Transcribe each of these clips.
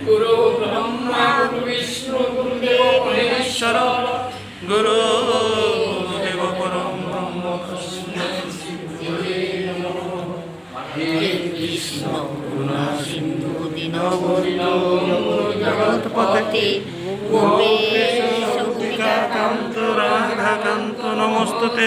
গুরু ব্রহ্মা গুরু বিষ্ণু রাধাকান্ত নমস্তুতে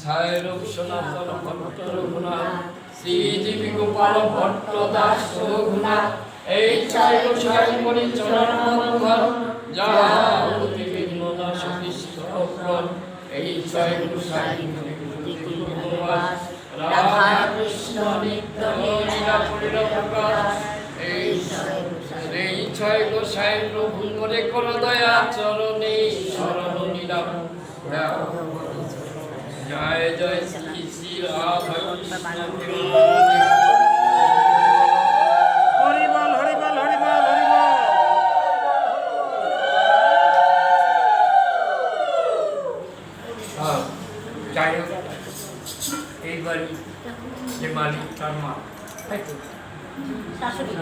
ছায়রূপ সনাতন ভট্ট রঘুনাথ শ্রীজীবী গোপাল ভট্ট দাস রঘুনাথ এই ছায় গোসাই মণি চরণ মনোহর যাহা অতি বিঘ্ন এই ছায় গোসাই মণি ভগবান রাধা কৃষ্ণ নিত্য লীলা পরির প্রকাশ এই ছয় গোসাই প্রভু করে কোন দয়া চরণে শরণ নিলাম জয় জয় শ্রী শ্রী রাধা হরিবল হরিবল হোক এইবার যে মালিক তার মা। তাই তো? শাশুড়ি।